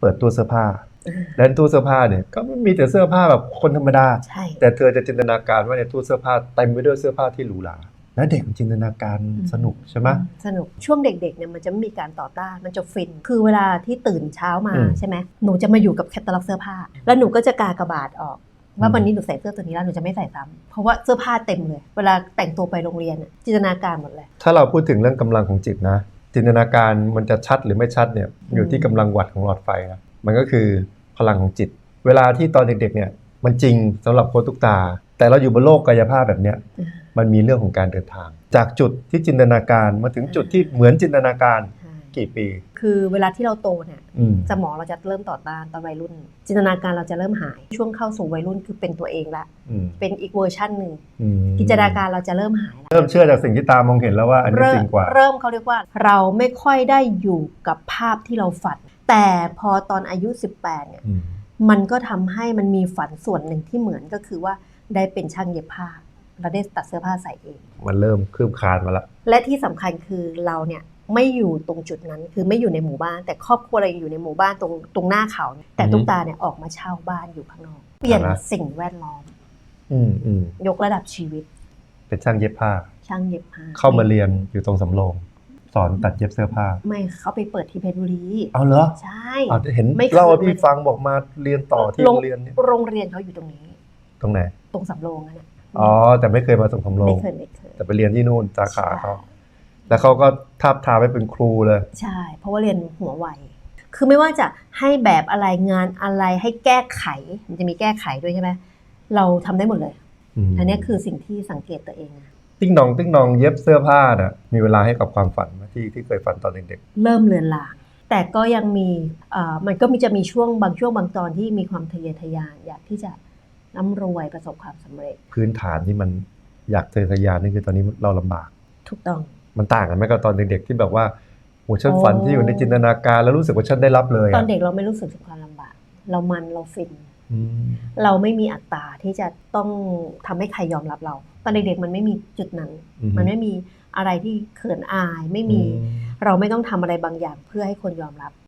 เปิดตู้เสื้อผ้าอ่าและในตู้เสื้อผ้าเนี่ยก็มีแต่เสื้อผ้าแบบคนธรรมดาใช่แต่เธอจะจินตนาการว่าในตู้เสื้อผ้าเต็มไปด้วยเสื้อผ้าที่หรูหราและเด็กมันจินตนาการสนุกใช่ไหมสนุกช่วงเด็กๆเนี่ยมันจะไม่มีการต่อต้านมันจะฟิน คือเวลาที่ตื่นเช้ามาอืมใช่ไหมหนูจะมาอยู่กับแคตตาล็อกเสื้อผ้า แล้วหนูก็จะกากระบาดออกว่าอืมวันนี้หนูใส่เสื้อตัวนี้แล้วหนูจะไม่ใส่ซ้ำเพราะว่าเสื้อผ้าเต็มเลย เวลาแต่งตัวไปโรงเรียนอะจินตนาการหมดเลย ถ้าเราพูดถึงเรื่องกำลังของจิตนะ จินตนาการมันจะชัดหรือไม่ชัดเนี่ยอยู่ที่กำลังวัตต์ของหลอดไฟนะมันก็คือพลังของจิต เวลาที่ตอนเด็กๆเนี่ยมันจริงสำหรับโค้ชทุกตา แต่เราอยู่บนโลกกายภาพแบบเนี้ยอืมมันมีเรื่องของการเดินทาง จากจุดที่จินตนาการมาถึงจุดที่เหมือนจินตนาการใช่ กี่ปี คือเวลาที่เราโตเนี่ยอืม สมองเราจะเริ่มต่อต้านตอนวัยรุ่น จินตนาการเราจะเริ่มหาย ช่วงเข้าสู่วัยรุ่นคือเป็นตัวเองละอืมเป็นอีกเวอร์ชันหนึ่งอืมจินตนาการเราจะเริ่มหายละเริ่มเชื่อจากสิ่งที่ตามองเห็นแล้วว่าอันนี้เริ่จมริงกว่า เริ่มเขาเรียกว่า เราไม่ค่อยได้อยู่กับภาพที่เราฝัน แต่พอตอนอายุ 18เนี่ย อืม มันก็ทำให้มันมีฝันส่วนหนึ่งที่เหมือนก็คือว่าได้เป็นช่างเย็บผ้า เราได้ตัดเสื้อผ้าใส่เอง มันเริ่มคืบคลานมาละ และที่สำคัญคือเราเนี่ย ไม่อยู่ตรงจุดนั้นคือไม่อยู่ในหมู่บ้าน แต่ครอบครัวเรายังอยู่ในหมู่บ้านตรงตรงหน้าเขา แต่อือฮึตุ๊กตาเนี่ยออกมาเช่าบ้านอยู่ข้างนอก เปลี่ยนอ่าฮะสิ่งแวดล้อมอืมอืมยกระดับชีวิต เป็นช่างเย็บผ้า ช่างเย็บผ้า เข้ามาเรียนอยู่ตรงสำโรงสอนตัดเย็บเสื้อผ้า ไม่เขาไปเปิดที่เพชรบุรีเอาเหรอใช่อะเห็นไม่เคยเล่าให้พี่ฟังบอกมาเรียนต่อที่โรงเรียนเนี่ยโรงเรียนเขาอยู่ตรงนี้ ตรงไหน ตรงสำโรงนั่นแหละอ๋อแต่ไม่เคยมาส่งสำโรงไม่เคยไม่เคยแต่ไปเรียนที่นู่นสาขาเขาใช่ แล้วเขาก็ทาบทามให้เป็นครูเลย ใช่ เพราะว่าเรียนหัวไวคือไม่ว่าจะให้แบบอะไรงานอะไรให้แก้ไข มันจะมีแก้ไขด้วยใช่ไหมเราทำได้หมดเลยมอันเนี้ยคือสิ่งที่สังเกตตัวเองนะติ้งนองติ้งนองเย็บเสื้อผ้าน่ะมีเวลาให้กับความฝันไหมที่ที่เคยฝันตอนเด็กเริ่มเลือนลางแต่ก็ยังมีเอ่อมันก็มีจะมีช่วงบางช่วงบางตอนที่มีความทะเยอทะยานอยากที่จะร่ำรวยประสบความสำเร็จๆพื้นฐานที่มันอยากเจอทะยานนี่คือตอนนี้เราลำบาก ถูกต้อง มันต่างกันไหมกับตอนเด็กๆที่แบบว่าโหฉันฝันโอ้ที่อยู่ในจินตนาการแล้วรู้สึกว่าฉันได้รับเลยตออะนเด็กเราไม่รู้สึกถึงความลำบาก เรามันเราฟินอืมเราไม่มีอัตราที่จะต้องทำให้ใครยอมรับเรา ตอนเด็กๆมันไม่มีจุดนั้นอือฮึมันไม่มีอะไรที่เขินอายไม่มีอืเราไม่ต้องทำอะไรบางอย่างเพื่อให้คนยอมรับ